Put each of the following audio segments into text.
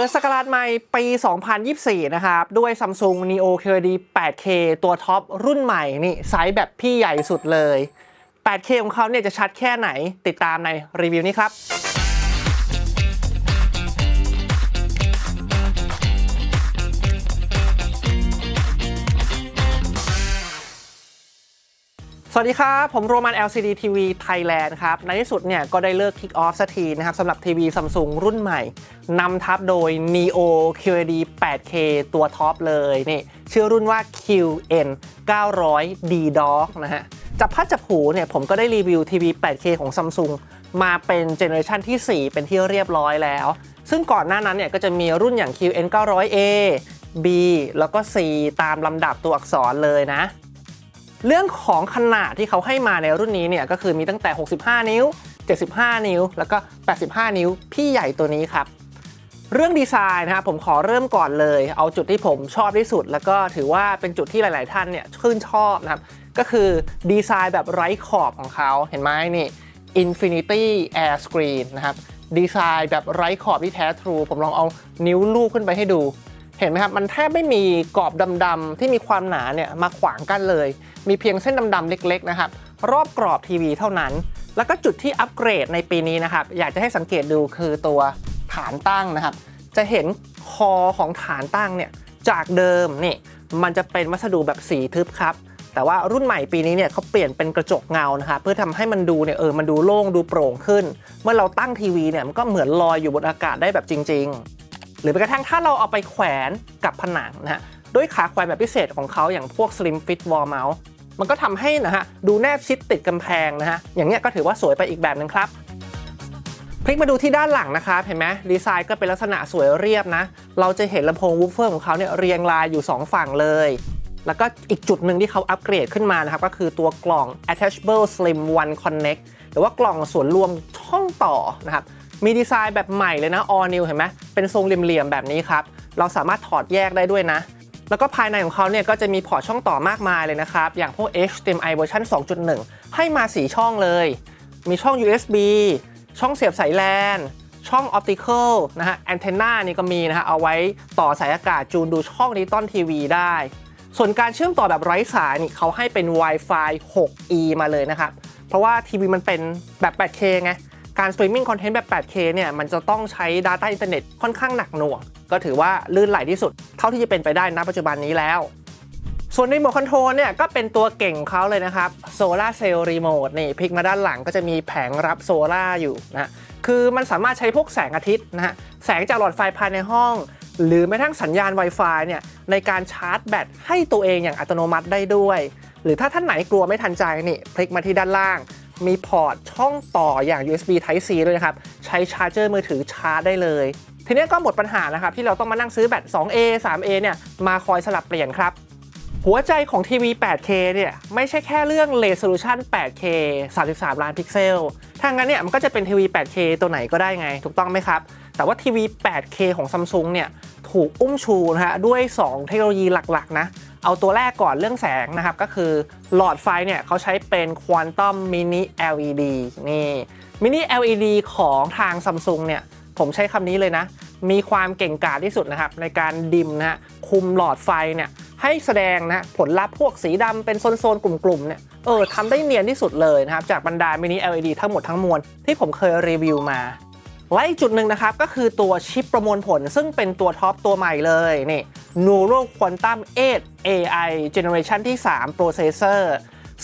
ปิดสกราชใหม่ปี 2024 นะครับ ด้วย Samsung Neo QLED 8K ตัวท็อปรุ่นใหม่นี่ไซส์แบบพี่ใหญ่สุดเลย 8K ของเขาเนี่ยจะชัดแค่ไหนติดตามในรีวิวนี้ครับ วัสดีครับ ผมโรมัน LCD TV Thailand ครับ ในที่สุดเนี่ยก็ได้เลิก Kick Off สักทีนะครับสำหรับทีวี Samsung รุ่นใหม่นำทับโดย Neo QLED 8K ตัวท็อปเลยนี่ชื่อรุ่นว่า QN 900 D Dock นะฮะจับพัดจับผูเนี่ยผมก็ได้รีวิวทีวี 8K ของ Samsung มาเป็นเจเนอเรชันที่ 4 เป็นที่เรียบร้อยแล้ว ซึ่งก่อนหน้านั้นเนี่ยก็จะมีรุ่นอย่าง QN 900A B แล้วก็ C ตามลำดับตัวอักษรเลยนะ เรื่องของขนาดที่เขาให้มาในรุ่นนี้เนี่ยก็คือมีตั้งแต่ 65 นิ้ว 75 นิ้ว แล้วก็ 85 นิ้ว พี่ใหญ่ตัวนี้ครับ เรื่องดีไซน์นะครับผมขอเริ่มก่อนเลย เอาจุดที่ผมชอบที่สุด แล้วก็ถือว่าเป็นจุดที่หลาย ๆ ท่านเนี่ยชื่นชอบนะครับ ก็คือดีไซน์แบบไร้ขอบของเขาเห็นไหมนี่ Infinity Air Screen นะครับดีไซน์แบบไร้ขอบที่แท้ทรู ผมลองเอานิ้วลูกขึ้นไปให้ดู เห็นไหมครับ มันแทบไม่มีกรอบดำๆที่มีความหนาเนี่ยมาขวางกันเลย มีเพียงเส้นดำๆเล็กๆนะครับรอบกรอบทีวีเท่านั้น แล้วก็จุดที่อัปเกรดในปีนี้นะครับ อยากจะให้สังเกตดูคือตัวฐานตั้งนะครับ จะเห็นคอของฐานตั้งเนี่ยจากเดิมนี่มันจะเป็นวัสดุแบบสีทึบครับ แต่ว่ารุ่นใหม่ปีนี้เนี่ยเขาเปลี่ยนเป็นกระจกเงานะครับเพื่อทำให้มันดูเนี่ยเออมันดูโล่งดูโปร่งขึ้น เมื่อเราตั้งทีวีเนี่ยมันก็เหมือนลอยอยู่บนอากาศได้แบบจริง ๆ หรือแม้กระทั่งถ้าเราเอาไปแขวนกับผนังนะฮะด้วยขาแขวนแบบพิเศษของเขาอย่างพวก Slim Fit Wall Mount มันก็ทำให้นะฮะดูแนบชิดติดกำแพงนะฮะอย่างเนี้ยก็ถือว่าสวยไปอีกแบบหนึงครับพลิกมาดูที่ด้านหลังนะครับเห็นไหมดีไซน์ก็เป็นลักษณะสวยเรียบนะ เราจะเห็นลำโพงวูฟเฟอร์ของเขาเนี่ยเรียงรายอยู่ 2 ฝั่งเลย แล้วก็อีกจุดหนึ่งที่เขาอัปเกรดขึ้นมานะครับ ก็คือตัวกล่อง attachable slim one connect หรือว่ากล่องส่วนรวมช่องต่อนะครับ มีดีไซน์แบบใหม่เลยนะ all new เห็นไหมเป็นทรงเหลี่ยมๆแบบนี้ครับ เราสามารถถอดแยกได้ด้วยนะ แล้วก็ภายในของเขาเนี่ยก็จะมีพอร์ตช่องต่อมากมายเลยนะครับ อย่างพวก HDMI เวอร์ชัน2.1 ให้มา 4 ช่องเลย มีช่อง USB ช่องเสียบสายแลนช่อง Optical นะฮะแอนเทนานี่ก็มีนะฮะ เอาไว้ต่อสายอากาศจูนดูช่องดิจิตอลทีวีได้ ส่วนการเชื่อมต่อแบบไร้สายนี่เขาให้เป็น Wi-Fi 6E มาเลยนะครับ เพราะว่าทีวีมันเป็นแบบ 8K ไง การสตรีมมิ่งคอนเทนต์แบบ 8K เนี่ยมันจะต้องใช้ Data อินเทอร์เน็ตค่อนข้างหนักหน่วง ก็ถือว่าลื่นไหลที่สุด เท่าที่จะเป็นไปได้ณปัจจุบันนี้แล้ว ส่วนรีโมทคอนโทรลเนี่ยก็เป็นตัวเก่งเขาเลยนะครับโซลาเซลล์รีโมทนี่พลิกมาด้านหลังก็จะมีแผงรับโซลาอยู่นะคือมันสามารถใช้พวกแสงอาทิตย์นะฮะแสงจากหลอดไฟภายในห้อง หรือแม้ทั่งสัญญาณ Wi-Fi เนี่ยในการชาร์จแบตให้ตัวเองอย่างอัตโนมัติได้ด้วย หรือถ้าท่านไหนกลัวไม่ทันใจนี่พลิกมาที่ด้านล่าง มีพอร์ตช่องต่ออย่าง USB Type C ด้วยนะครับ ใช้ชาร์จเจอร์มือถือชาร์จได้เลย ทีนี้ก็หมดปัญหานะครับ ที่เราต้องมานั่งซื้อแบต 2A 3A เนี่ย มาคอยสลับเปลี่ยนครับ หัวใจของทีวี 8K เนี่ย ไม่ใช่แค่เรื่อง Resolution 8K 33 ล้านพิกเซลถ้างั้นเนี่ยมันก็จะเป็นทีวี 8K ตัวไหนก็ได้ไง ถูกต้องไหมครับ แต่ว่าทีวี 8K ของ Samsung เนี่ยถูกอุ้มชูนะฮะด้วย 2 เทคโนโลยีหลักๆนะ เอาตัวแรกก่อนเรื่องแสงนะครับ ก็คือหลอดไฟเนี่ยเขาใช้เป็น Quantum Mini LED นี่ Mini LED ของทาง Samsung เนี่ยผมใช้คำนี้เลยนะ มีความเก่งกาจที่สุดนะครับ ในการดิมนะฮะคุมหลอดไฟเนี่ยให้แสดงนะผลลัพธ์พวกสีดำเป็นโซนๆ กลุ่มๆเนี่ยเออทำได้เนียนที่สุดเลยนะครับ จากบรรดามินิ LED ทั้งหมดทั้งมวลที่ผมเคยรีวิวมา และอีกจุดหนึ่งนะครับ ก็คือตัวชิปประมวลผลซึ่งเป็นตัวท็อปตัวใหม่เลยนี่ Neural Quantum 8 AI Generation ที่ 3 Processor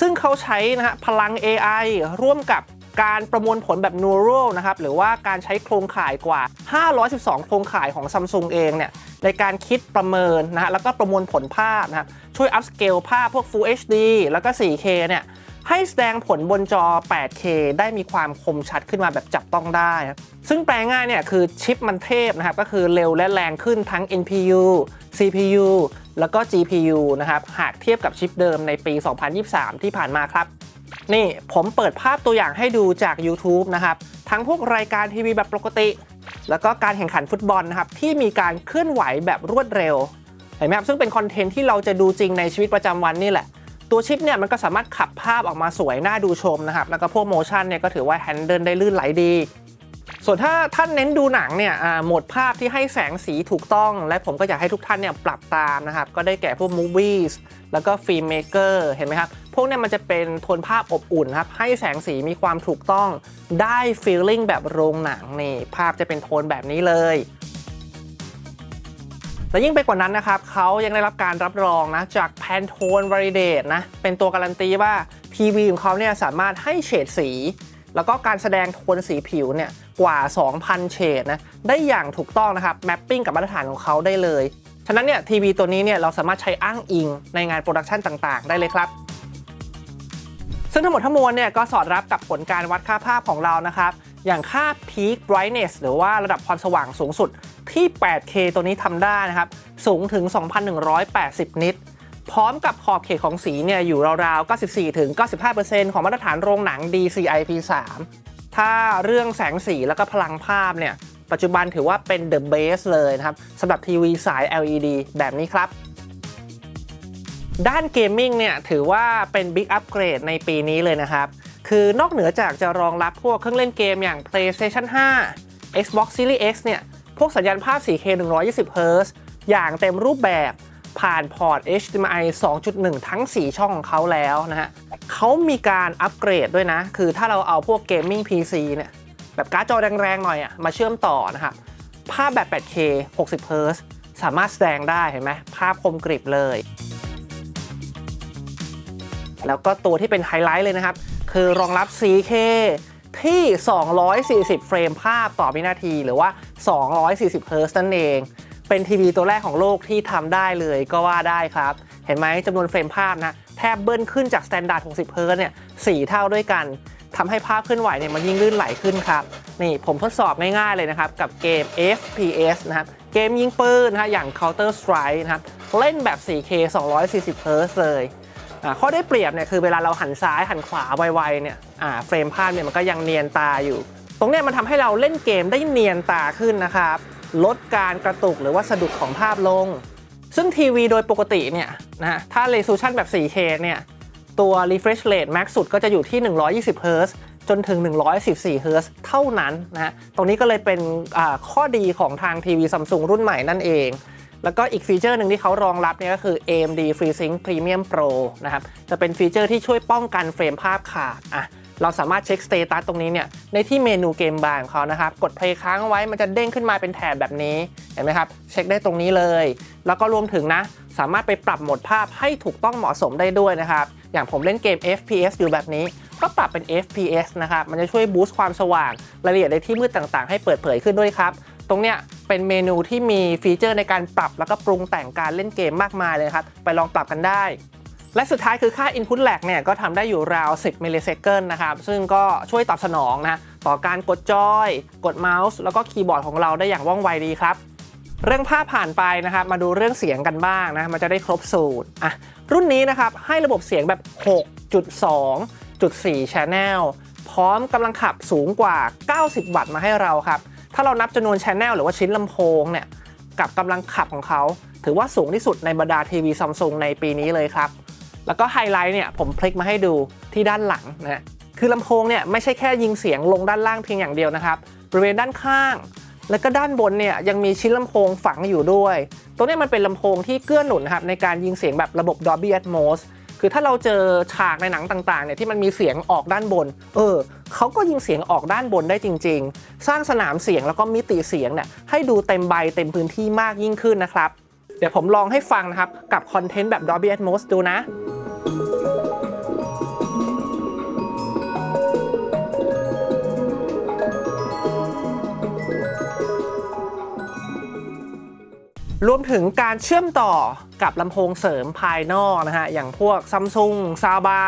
ซึ่งเขาใช้นะฮะพลัง AI ร่วมกับการประมวลผลแบบ Neural นะครับ หรือว่าการใช้โครงข่ายกว่า 512 โครงข่ายของ Samsung เองเนี่ย ในการคิดประเมินนะฮะแล้วก็ประมวลผลภาพนะช่วย upscale ภาพพวก Full HD แล้วก็ 4K เนี่ย ให้แสดงผลบนจอ 8K ได้มีความคมชัดขึ้นมาแบบจับต้องได้ ซึ่งแปลง่ายเนี่ยคือชิปมันเทพนะครับ ก็คือเร็วและแรงขึ้นทั้ง NPU CPU แล้วก็ GPU นะครับ หากเทียบกับชิปเดิมในปี 2023 ที่ผ่านมาครับ นี่ผมเปิดภาพตัวอย่างให้ดูจาก YouTube นะครับ ทั้งพวกรายการทีวีแบบปกติ แล้วก็การแข่งขันฟุตบอลนะครับ ที่มีการเคลื่อนไหวแบบรวดเร็ว เห็นไหมครับ ซึ่งเป็นคอนเทนต์ที่เราจะดูจริงในชีวิตประจำวันนี่แหละ ตัวชิปเนี่ยมันก็สามารถขับภาพออกมาสวยน่าดูชมนะครับ แล้วก็พวกโมชั่นเนี่ยก็ถือว่าแฮนเดิลได้ลื่นไหลดี ส่วนถ้าท่านเน้นดูหนังเนี่ยโหมดภาพที่ให้แสงสีถูกต้อง และผมก็อยากให้ทุกท่านเนี่ยปรับตามนะครับ ก็ได้แก่พวก movies แล้วก็ film maker เห็นไหมครับ พวกเนี่ยมันจะเป็นโทนภาพอบอุ่นครับ ให้แสงสีมีความถูกต้อง ได้ feeling แบบโรงหนังนี่ ภาพจะเป็นโทนแบบนี้เลย และยิ่งไปกว่านั้นนะครับเขายังได้รับการรับรองนะจาก Pantone Validate นะเป็นตัวการันตีว่าทีวีของเขาเนี่ยสามารถให้เฉดสี แล้วก็การแสดงโทนสีผิวเนี่ยกว่า 2,000 เฉดนะได้อย่างถูกต้องนะครับแมปปิ้งกับมาตรฐานของเขาได้เลย ฉะนั้นเนี่ยทีวีตัวนี้เนี่ยเราสามารถใช้อ้างอิงในงานโปรดักชันต่างๆ ได้เลยครับซึ่งทั้งหมดทั้งมวลเนี่ยก็สอดรับกับผลการวัดค่าภาพของเรานะครับ อย่างค่า Peak Brightness หรือว่าระดับความสว่างสูงสุด ที่ 8K ตัวนี้ทำได้นะครับ สูงถึง 2,180 นิต พร้อมกับขอบเขตของสีเนี่ยอยู่ราวๆ 94-95%ของมาตรฐานโรงหนัง DCI P3 ถ้าเรื่องแสงสีแล้วก็พลังภาพเนี่ย ปัจจุบันถือว่าเป็น the best เลยนะครับสำหรับทีวีสาย LED แบบนี้ครับด้านเกมมิ่งเนี่ยถือว่าเป็นบิ๊กอัปเกรดในปีนี้เลยนะครับ คือนอกเหนือจากจะรองรับพวกเครื่องเล่นเกมอย่าง PlayStation 5 Xbox Series X เนี่ย พวกสัญญาณภาพ 4K 120 Hz อย่างเต็มรูปแบบผ่านพอร์ต HDMI 2.1 ทั้ง 4 ช่องของเขาแล้วนะฮะเขามีการอัปเกรดด้วยนะ คือถ้าเราเอาพวกเกมมิ่ง PC เนี่ย แบบการ์ดจอแรงๆหน่อยอะมาเชื่อมต่อนะครับภาพแบบ 8K 60 Hz สามารถแสดงได้เห็นไหมภาพคมกริบเลย แล้วก็ตัวที่เป็นไฮไลท์เลยนะครับ คือรองรับ 4K ที่ 240 เฟรมภาพต่อวินาทีหรือว่า 240 เฮิร์ตซ์นั่นเอง เป็นทีวีตัวแรกของโลกที่ทำได้เลยก็ว่าได้ครับ เห็นไหมจำนวนเฟรมภาพนะแทบเบิ้ลขึ้นจากสแตนดาร์ด 60 เฮิร์ตเนี่ย4เท่าด้วยกันทำให้ภาพเคลื่อนไหวเนี่ยมันยิ่งลื่นไหลขึ้นครับ นี่ผมทดสอบง่ายๆเลยนะครับ กับเกม FPS นะครับ เกมยิงปืนนะฮะอย่าง Counter Strike นะครับ เล่นแบบ 4K 240 เฮิร์ตเลย ข้อได้เปรียบเนี่ยคือเวลาเราหันซ้ายหันขวาไวๆเนี่ยเฟรมภาพเนี่ยมันก็ยังเนียนตาอยู่ ตรงเนี้ยมันทำให้เราเล่นเกมได้เนียนตาขึ้นนะครับ ลดการกระตุกหรือว่าสะดุดของภาพลง ซึ่งทีวีโดยปกติเนี่ยนะถ้า resolution แบบ 4K เนี่ยตัว refresh rate max สุดก็จะอยู่ที่ 120 Hz จนถึง 114 Hz เท่านั้นนะ ตรงนี้ก็เลยเป็นข้อดีของทางทีวีซัมซุงรุ่นใหม่นั่นเอง แล้วก็อีกฟีเจอร์หนึ่งที่เขารองรับเนี่ยก็คือ AMD FreeSync Premium Pro นะครับ จะเป็นฟีเจอร์ที่ช่วยป้องกันเฟรมภาพขาดอะเราสามารถเช็คสเตตัสตรงนี้เนี่ยในที่เมนูเกมบาร์ของเขานะครับ กดเพลย์ค้างเอาไว้มันจะเด้งขึ้นมาเป็นแถบแบบนี้เห็นไหมครับ เช็คได้ตรงนี้เลย แล้วก็รวมถึงนะ สามารถไปปรับโหมดภาพให้ถูกต้องเหมาะสมได้ด้วยนะครับ อย่างผมเล่นเกม FPS อยู่แบบนี้ ก็ปรับเป็น FPS นะครับ มันจะช่วยบูสต์ความสว่างรายละเอียดในที่มืดต่างๆ ให้เปิดเผยขึ้นด้วยครับ ตรงเนี้ยเป็นเมนูที่มีฟีเจอร์ในการปรับแล้วก็ปรุงแต่งการเล่นเกมมากมายเลยครับ ไปลองปรับกันได้ และสุดท้ายคือค่า Input lag เนี่ยก็ทำได้อยู่ราว 10มิลลิเซคันนะครับ ซึ่งก็ช่วยตอบสนองนะต่อการกดจอย กดเมาส์ แล้วก็คีย์บอร์ดของเราได้อย่างว่องไวดีครับเรื่องภาพผ่านไปนะครับมาดูเรื่องเสียงกันบ้างนะมันจะได้ครบสูตรอะรุ่นนี้นะครับให้ระบบเสียงแบบ 6.2.4 Channel พร้อมกำลังขับสูงกว่า 90 วัตต์มาให้เราครับ ถ้าเรานับจำนวน Channel หรือว่าชิ้นลำโพงเนี่ยกับกำลังขับของเขา ถือว่าสูงที่สุดในบรรดาทีวีซัมซุงในปีนี้เลยครับ แล้วก็ไฮไลท์เนี่ยผมพลิกมาให้ดูที่ด้านหลังนะคือลำโพงเนี่ยไม่ใช่แค่ยิงเสียงลงด้านล่างเพียงอย่างเดียวนะครับบริเวณด้านข้าง แล้วก็ด้านบนเนี่ยยังมีชิ้นลำโพงฝังอยู่ด้วยตรงนี้มันเป็นลำโพงที่เกื้อหนุนครับในการยิงเสียงแบบระบบ Dolby Atmos คือถ้าเราเจอฉากในหนังต่างๆเนี่ยที่มันมีเสียงออกด้านบน เออเขาก็ยิงเสียงออกด้านบนได้จริง ๆ สร้างสนามเสียงแล้วก็มิติเสียงเนี่ยให้ดูเต็มใบเต็มพื้นที่มากยิ่งขึ้นนะครับ เดี๋ยวผมลองให้ฟังนะครับกับคอนเทนต์แบบ Dolby Atmos ดูนะ รวมถึงการเชื่อมต่อกับลำโพงเสริมภายนอกนะฮะ อย่างพวก Samsung s o u n d b a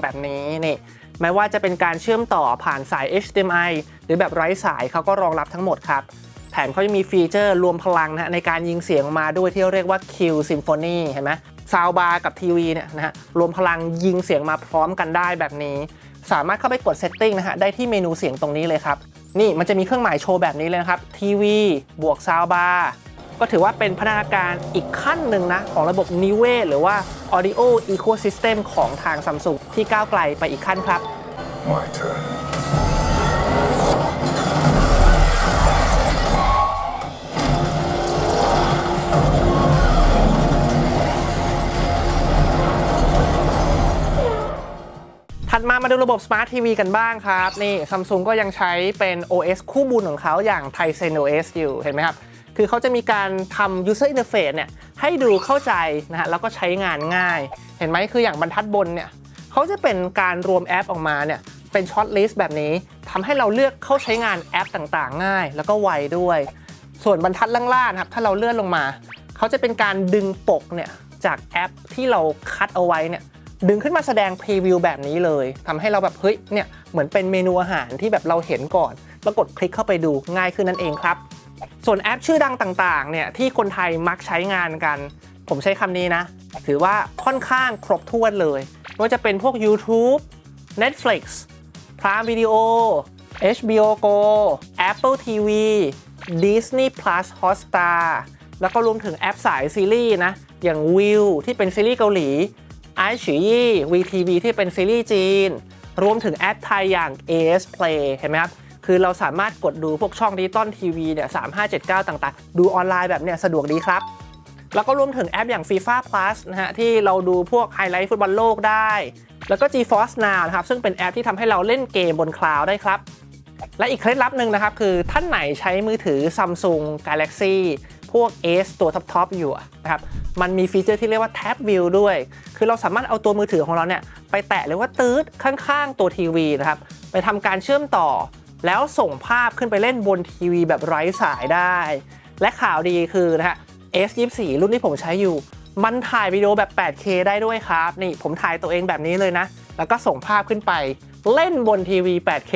แบบนี้นี่ไม่ว่าจะเป็นการเชื่อมต่อผ่านสาย HDMI หรือแบบไร้สายเขาก็รองรับทั้งหมดครับ แถมเขายังมีฟีเจอร์รวมพลังนะฮะในการยิงเสียงมาด้วยที่เรียกว่า Q Symphony เห็นไหมซาวบาร์กับทีวีเนี่ยนะฮะรวมพลังยิงเสียงมาพร้อมกันได้แบบนี้ สามารถเข้าไปกด Setting นะฮะได้ที่เมนูเสียงตรงนี้เลยครับ นี่มันจะมีเครื่องหมายโชว์แบบนี้เลยนะครับทีวีบวกซาวบาร์ ก็ถือว่าเป็นพัฒนาการอีกขั้นหนึ่งนะของระบบนิเวศหรือว่า Audio Ecosystem ของทางซัมซุงที่ก้าวไกลไปอีกขั้นครับ My turn. ถัดมามาดูระบบ Smart TV กันบ้างครับ นี่ซัมซุงก็ยังใช้เป็น OS คู่บุญของเขาอย่าง Tizen OS อยู่เห็นไหมครับ คือเขาจะมีการทำ user interface เนี่ยให้ดูเข้าใจนะฮะแล้วก็ใช้งานง่าย เห็นไหมคืออย่างบรรทัดบนเนี่ยเขาจะเป็นการรวมแอปออกมาเนี่ยเป็นช็อตลิสต์แบบนี้ทำให้เราเลือกเข้าใช้งานแอปต่างๆ ง่าย แล้วก็ไวด้วย ส่วนบรรทัดล่างๆครับถ้าเราเลื่อนลงมา เขาจะเป็นการดึงปกเนี่ยจากแอปที่เราคัดเอาไว้เนี่ยดึงขึ้นมาแสดงพรีวิวแบบนี้เลยทำให้เราแบบเฮ้ยเนี่ยเหมือนเป็นเมนูอาหารที่แบบเราเห็นก่อน แล้วกดคลิกเข้าไปดูง่ายขึ้นนั่นเองครับ ส่วนแอปชื่อดังต่างๆ เนี่ยที่คนไทยมักใช้งานกัน ผมใช้คำนี้นะ ถือว่าค่อนข้างครบถ้วนเลยไม่ว่าจะเป็นพวก YouTube Netflix Prime Video HBO Go Apple TV Disney Plus Hotstar แล้วก็รวมถึงแอปสายซีรีส์นะ อย่าง Viu ที่เป็นซีรีส์เกาหลี i อ i ยี่ VTV ที่เป็นซีรีส์จีน รวมถึงแอปไทยอย่าง AS Play เห็นไหมครับ คือเราสามารถกดดูพวกช่องดิจิตอลทีวีเนี่ย3579ต่างๆ ดูออนไลน์แบบเนี้ยสะดวกดีครับ แล้วก็รวมถึงแอปอย่าง FIFA Plus นะฮะที่เราดูพวกไฮไลท์ฟุตบอลโลกได้ แล้วก็ GeForce Now นะครับซึ่งเป็นแอปที่ทำให้เราเล่นเกมบนคลาวด์ได้ครับและอีกเคล็ดลับหนึ่งนะครับคือท่านไหนใช้มือถือ Samsung Galaxy พวก S ตัวท็อปๆอยู่นะครับมันมีฟีเจอร์ที่เรียกว่า Tab View ด้วย คือเราสามารถเอาตัวมือถือของเราเนี่ยไปแตะหรือว่าตืดข้างๆ ตัวทีวีนะครับไปทำการเชื่อมต่อ แล้วส่งภาพขึ้นไปเล่นบนทีวีแบบไร้สายได้ และข่าวดีคือนะฮะ S24 รุ่นที่ผมใช้อยู่ มันถ่ายวิดีโอแบบ 8K ได้ด้วยครับ นี่ผมถ่ายตัวเองแบบนี้เลยนะ แล้วก็ส่งภาพขึ้นไปเล่นบนทีวี 8K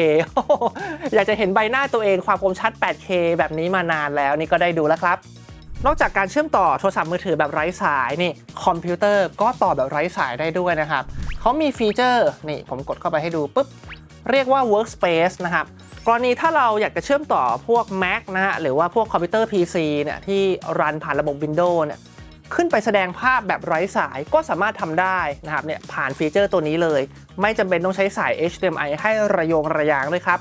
อยากจะเห็นใบหน้าตัวเองความคมชัด 8K แบบนี้มานานแล้วนี่ก็ได้ดูแล้วครับนอกจากการเชื่อมต่อโทรศัพท์มือถือแบบไร้สายนี่คอมพิวเตอร์ก็ต่อแบบไร้สายได้ด้วยนะครับเขามีฟีเจอร์นี่ผมกดเข้าไปให้ดูปุ๊บ เรียกว่า workspace นะครับ กรณีถ้าเราอยากจะเชื่อมต่อพวก Mac นะฮะหรือว่าพวกคอมพิวเตอร์ PC เนี่ยที่รันผ่านระบบ Windows เนี่ยขึ้นไปแสดงภาพแบบไร้สายก็สามารถทำได้นะครับเนี่ยผ่านฟีเจอร์ตัวนี้เลย ไม่จำเป็นต้องใช้สาย HDMI ให้ระโยงระยางด้วยครับ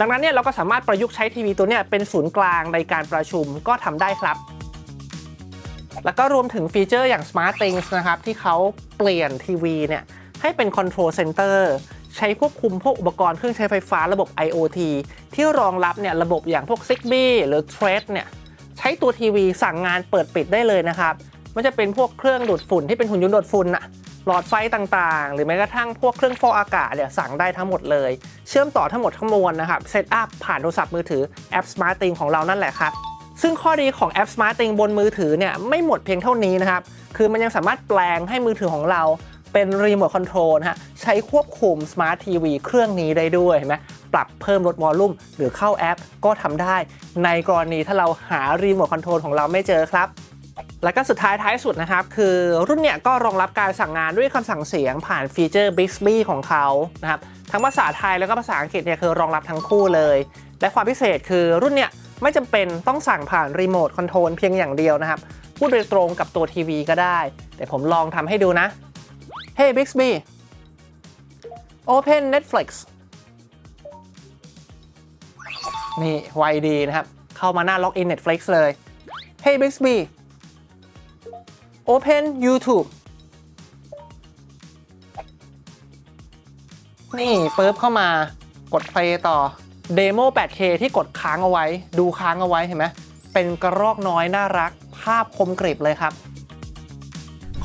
ดังนั้นเนี่ยเราก็สามารถประยุกต์ใช้ทีวีตัวเนี้ยเป็นศูนย์กลางในการประชุมก็ทำได้ครับ แล้วก็รวมถึงฟีเจอร์อย่าง Smart Things นะครับที่เขาเปลี่ยนทีวีเนี่ยให้เป็น Control Center ใช้ควบคุมพวกอุปกรณ์เครื่องใช้ไฟฟ้าระบบ IoT ที่รองรับเนี่ยระบบอย่างพวก Zigbee หรือ Thread เนี่ยใช้ตัวทีวีสั่งงานเปิดปิดได้เลยนะครับมันจะเป็นพวกเครื่องดูดฝุ่นที่เป็นหุ่นยนต์ดูดฝุ่นอะหลอดไฟต่างๆ หรือแม้กระทั่งพวกเครื่องฟอกอากาศเนี่ยสั่งได้ทั้งหมดเลย เชื่อมต่อทั้งหมดทั้งมวลนะครับเซตอัพผ่านโทรศัพท์มือถือแอป Smart Thing ของเรานั่นแหละครับซึ่งข้อดีของแอป Smart Thing บนมือถือเนี่ยไม่หมดเพียงเท่านี้นะครับคือมันยังสามารถแปลงให้มือถือของเรา เป็นรีโมทคอนโทรลนะฮะใช้ควบคุม Smart TV เครื่องนี้ได้ด้วยเห็นไหมปรับเพิ่มลดวอลลุ่ม หรือเข้าแอปก็ทำได้ ในกรณีถ้าเราหารีโมทคอนโทรลของเราไม่เจอครับแล้วก็สุดท้ายท้ายสุดนะครับ คือรุ่นเนี่ยก็รองรับการสั่งงานด้วยคำสั่งเสียงผ่านฟีเจอร์ Bixby ของเขานะครับทั้งภาษาไทยแล้วก็ภาษาอังกฤษเนี่ยคือรองรับทั้งคู่เลย และความพิเศษคือรุ่นเนี่ยไม่จำเป็นต้องสั่งผ่านรีโมทคอนโทรลเพียงอย่างเดียวนะครับ พูดโดยตรงกับตัวทีวีก็ได้ แต่ผมลองทำให้ดูนะ Hey Bixby Open Netflix นี่ไวดีนะครับ เข้ามาหน้าล็อกอิน Netflix เลย Hey Bixby Open YouTube นี่ปุ๊บเข้ามากด play ต่อ Demo 8K ที่กดค้างเอาไว้ ดูค้างเอาไว้เห็นไหมเป็นกระรอกน้อยน่ารัก ภาพคมกริบเลยครับ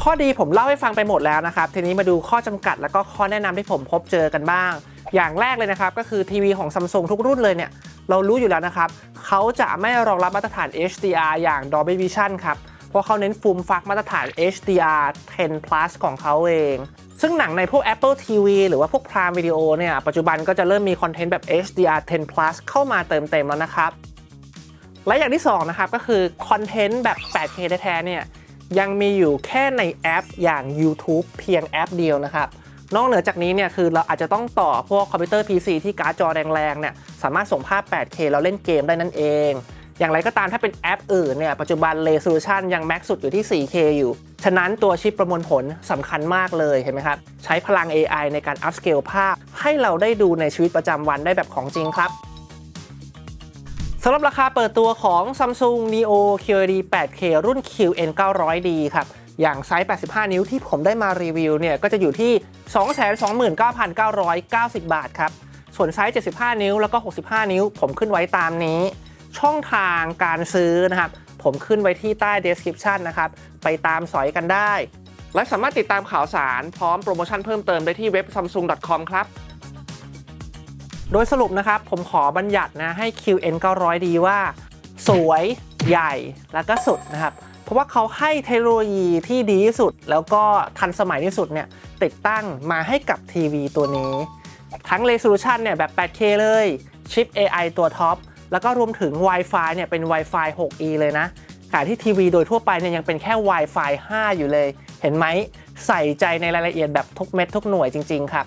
ข้อดีผมเล่าให้ฟังไปหมดแล้วนะครับ ทีนี้มาดูข้อจำกัด แล้วก็ข้อแนะนำที่ผมพบเจอกันบ้าง อย่างแรกเลยนะครับ ก็คือทีวีของซัมซุงทุกรุ่นเลยเนี่ย เรารู้อยู่แล้วนะครับ เขาจะไม่รองรับมาตรฐาน HDR อย่าง Dolby Vision ครับ เพราะเขาเน้นฟูมฟักมาตรฐาน HDR 10 plus ของเขาเอง ซึ่งหนังในพวก Apple TV หรือว่าพวก Prime Video เนี่ย ปัจจุบันก็จะเริ่มมีคอนเทนต์แบบ HDR 10 plus เข้ามาเติมเต็มแล้วนะครับ และอย่างที่สองนะครับก็คือคอนเทนต์แบบ 8K แท้ๆเนี่ย ยังมีอยู่แค่ในแอปอย่าง YouTube เพียงแอปเดียวนะครับ นอกเหนือจากนี้เนี่ยคือเราอาจจะต้องต่อพวกคอมพิวเตอร์ PC ที่การ์ดจอแรงๆเนี่ยสามารถส่งภาพ 8K แล้วเล่นเกมได้นั่นเอง อย่างไรก็ตามถ้าเป็นแอปอื่นเนี่ยปัจจุบัน Resolution ยังแม็กสุดอยู่ที่ 4K อยู่ ฉะนั้นตัวชิปประมวลผลสำคัญมากเลยเห็นไหมครับ ใช้พลัง AI ในการ upscale ภาพ ให้เราได้ดูในชีวิตประจำวันได้แบบของจริงครับ สำหรับราคาเปิดตัวของ Samsung Neo QLED 8K รุ่น QN 900D ครับอย่างไซส์ 85 นิ้วที่ผมได้มารีวิวเนี่ยก็จะอยู่ที่ 229,990 บาทครับ ส่วนไซส์ 75 นิ้วแล้วก็ 65 นิ้ว ผมขึ้นไว้ตามนี้ ช่องทางการซื้อนะครับ ผมขึ้นไว้ที่ใต้ description นะครับ ไปตามสอยกันได้ และสามารถติดตามข่าวสารพร้อมโปรโมชั่นเพิ่มเติมได้ที่เว็บ samsung.com ครับ โดยสรุปนะครับ ผมขอบัญญัตินะให้ QN 900D ว่า สวยใหญ่แล้วก็สุดนะครับ เพราะว่าเขาให้เทคโนโลยีที่ดีที่สุด แล้วก็ทันสมัยที่สุดเนี่ยติดตั้งมาให้กับทีวีตัวนี้ ทั้ง Resolution เนี่ยแบบ 8K เลยชิป AI ตัวท็อป แล้วก็รวมถึง Wi-Fi เนี่ยเป็น Wi-Fi 6E เลยนะขณะที่ทีวีโดยทั่วไปเนี่ยยังเป็นแค่ Wi-Fi 5 อยู่เลย เห็นไหมใส่ใจในรายละเอียดแบบทุกเม็ดทุกหน่วยจริง ๆ ครับ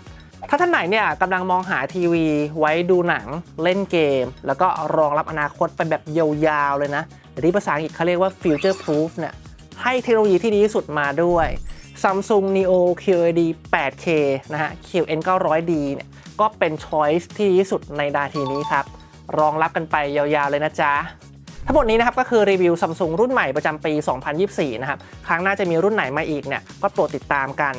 ถ้าท่านไหนเนี่ยกำลังมองหาทีวีไว้ดูหนังเล่นเกม แล้วก็รองรับอนาคตไปแบบยาวๆเลยนะหรือที่ภาษาอังกฤษเขาเรียกว่า future proof เนี่ยให้เทคโนโลยีที่ดีที่สุดมาด้วย Samsung Neo QLED 8K นะฮะ QN 900D เนี่ยก็เป็น choice ที่ดีที่สุดในนาทีนี้ครับ รองรับกันไปยาวๆเลยนะจ๊ะ ทั้งหมดนี้นะครับก็คือรีวิว Samsung รุ่นใหม่ประจำปี 2024 นะครับ ครั้งหน้าจะมีรุ่นไหนมาอีกเนี่ยก็โปรดติดตามกัน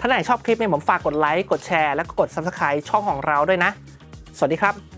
ถ้าไหนชอบคลิปเนี่ยผมฝากกดไลค์กดแชร์และก็กด Subscribe ช่องของเราด้วยนะ สวัสดีครับ